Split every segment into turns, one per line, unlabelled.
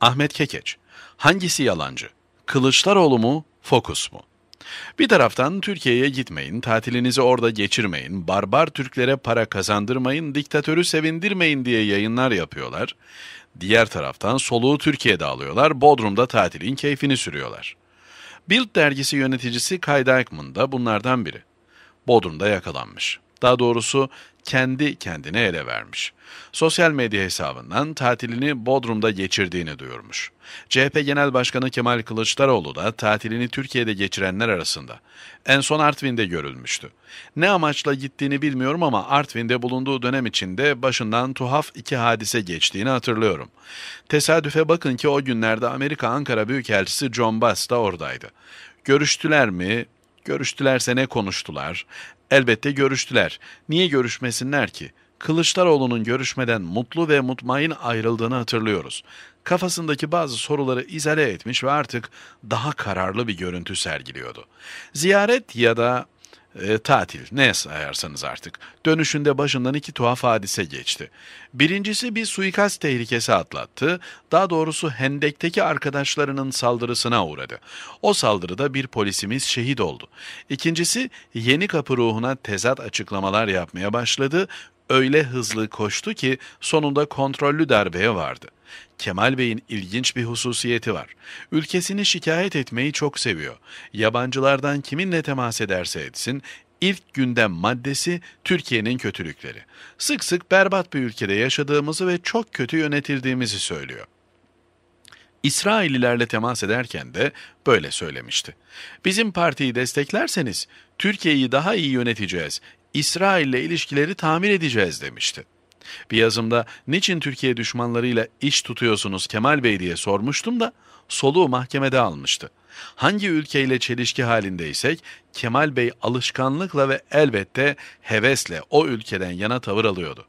Ahmet Kekeç, hangisi yalancı? Kılıçdaroğlu mu, Fokus mu? Bir taraftan Türkiye'ye gitmeyin, tatilinizi orada geçirmeyin, barbar Türklere para kazandırmayın, diktatörü sevindirmeyin diye yayınlar yapıyorlar. Diğer taraftan soluğu Türkiye'de alıyorlar, Bodrum'da tatilin keyfini sürüyorlar. Bild dergisi yöneticisi Kai Dykman da bunlardan biri. Bodrum'da yakalanmış. Daha doğrusu kendi kendine ele vermiş. Sosyal medya hesabından tatilini Bodrum'da geçirdiğini duyurmuş. CHP Genel Başkanı Kemal Kılıçdaroğlu da tatilini Türkiye'de geçirenler arasında. En son Artvin'de görülmüştü. Ne amaçla gittiğini bilmiyorum ama Artvin'de bulunduğu dönem içinde başından tuhaf iki hadise geçtiğini hatırlıyorum. Tesadüfe bakın ki o günlerde Amerika Ankara Büyükelçisi John Bass da oradaydı. Görüştüler mi? Görüştülerse ne konuştular? Elbette görüştüler. Niye görüşmesinler ki? Kılıçdaroğlu'nun görüşmeden mutlu ve mutmain ayrıldığını hatırlıyoruz. Kafasındaki bazı soruları izale etmiş ve artık daha kararlı bir görüntü sergiliyordu. Ziyaret ya da e, tatil ne sayarsanız artık. Dönüşünde başından iki tuhaf hadise geçti. Birincisi bir suikast tehlikesi atlattı. Daha doğrusu Hendek'teki arkadaşlarının saldırısına uğradı. O saldırıda bir polisimiz şehit oldu. İkincisi Yeni Kapı ruhuna tezat açıklamalar yapmaya başladı. Öyle hızlı koştu ki sonunda kontrollü darbeye vardı. Kemal Bey'in ilginç bir hususiyeti var. Ülkesini şikayet etmeyi çok seviyor. Yabancılardan kiminle temas ederse etsin, ilk gündem maddesi Türkiye'nin kötülükleri. Sık sık berbat bir ülkede yaşadığımızı ve çok kötü yönetildiğimizi söylüyor. İsraillilerle temas ederken de böyle söylemişti. Bizim partiyi desteklerseniz Türkiye'yi daha iyi yöneteceğiz, İsrail'le ilişkileri tamir edeceğiz demişti. Bir yazımda niçin Türkiye düşmanlarıyla iş tutuyorsunuz Kemal Bey diye sormuştum da soluğu mahkemede almıştı. Hangi ülkeyle çelişki halindeysek Kemal Bey alışkanlıkla ve elbette hevesle o ülkeden yana tavır alıyordu.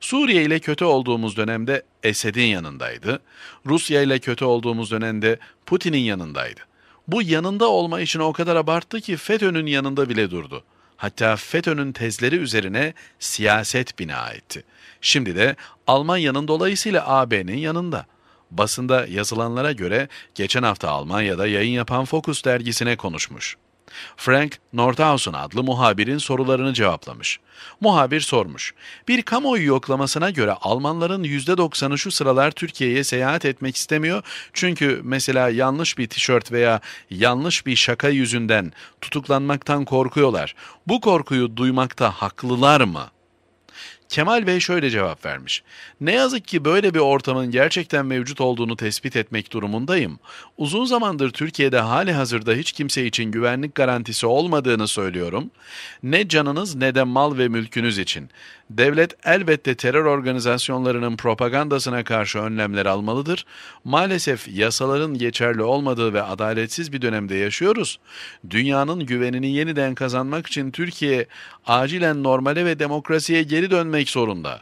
Suriye ile kötü olduğumuz dönemde Esed'in yanındaydı. Rusya ile kötü olduğumuz dönemde Putin'in yanındaydı. Bu yanında olma işini o kadar abarttı ki FETÖ'nün yanında bile durdu. Hatta FETÖ'nün tezleri üzerine siyaset bina etti. Şimdi de Almanya'nın dolayısıyla AB'nin yanında. Basında yazılanlara göre geçen hafta Almanya'da yayın yapan Focus dergisine konuşmuş. Frank Nordhausen adlı muhabirin sorularını cevaplamış. Muhabir sormuş. Bir kamuoyu yoklamasına göre Almanların %90'ı şu sıralar Türkiye'ye seyahat etmek istemiyor. Çünkü mesela yanlış bir tişört veya yanlış bir şaka yüzünden tutuklanmaktan korkuyorlar. Bu korkuyu duymakta haklılar mı?'' Kemal Bey şöyle cevap vermiş. Ne yazık ki böyle bir ortamın gerçekten mevcut olduğunu tespit etmek durumundayım. Uzun zamandır Türkiye'de hali hazırda hiç kimse için güvenlik garantisi olmadığını söylüyorum. Ne canınız ne de mal ve mülkünüz için. Devlet elbette terör organizasyonlarının propagandasına karşı önlemler almalıdır. Maalesef yasaların geçerli olmadığı ve adaletsiz bir dönemde yaşıyoruz. Dünyanın güvenini yeniden kazanmak için Türkiye acilen normale ve demokrasiye geri dönmek zorunda.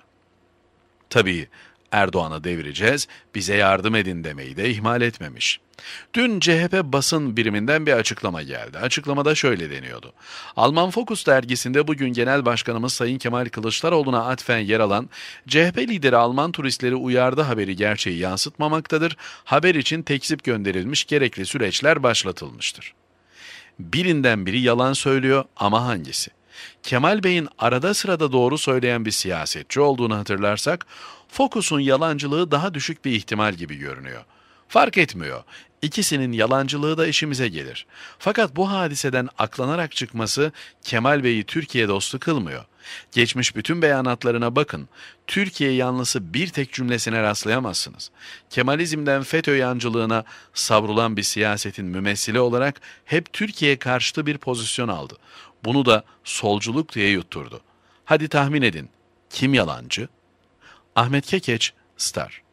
Tabii Erdoğan'ı devireceğiz, bize yardım edin demeyi de ihmal etmemiş. Dün CHP basın biriminden bir açıklama geldi. Açıklamada şöyle deniyordu. Alman Focus dergisinde bugün Genel Başkanımız Sayın Kemal Kılıçdaroğlu'na atfen yer alan CHP lideri Alman turistleri uyardı haberi gerçeği yansıtmamaktadır. Haber için tekzip gönderilmiş gerekli süreçler başlatılmıştır. Birinden biri yalan söylüyor ama hangisi? Kemal Bey'in arada sırada doğru söyleyen bir siyasetçi olduğunu hatırlarsak, Focus'un yalancılığı daha düşük bir ihtimal gibi görünüyor. Fark etmiyor. İkisinin yalancılığı da işimize gelir. Fakat bu hadiseden aklanarak çıkması Kemal Bey'i Türkiye dostu kılmıyor. Geçmiş bütün beyanatlarına bakın. Türkiye yanlısı bir tek cümlesine rastlayamazsınız. Kemalizmden FETÖ yancılığına savrulan bir siyasetin mümessili olarak hep Türkiye karşıtı bir pozisyon aldı. Bunu da solculuk diye yutturdu. Hadi tahmin edin. Kim yalancı? Ahmet Kekeç, Star.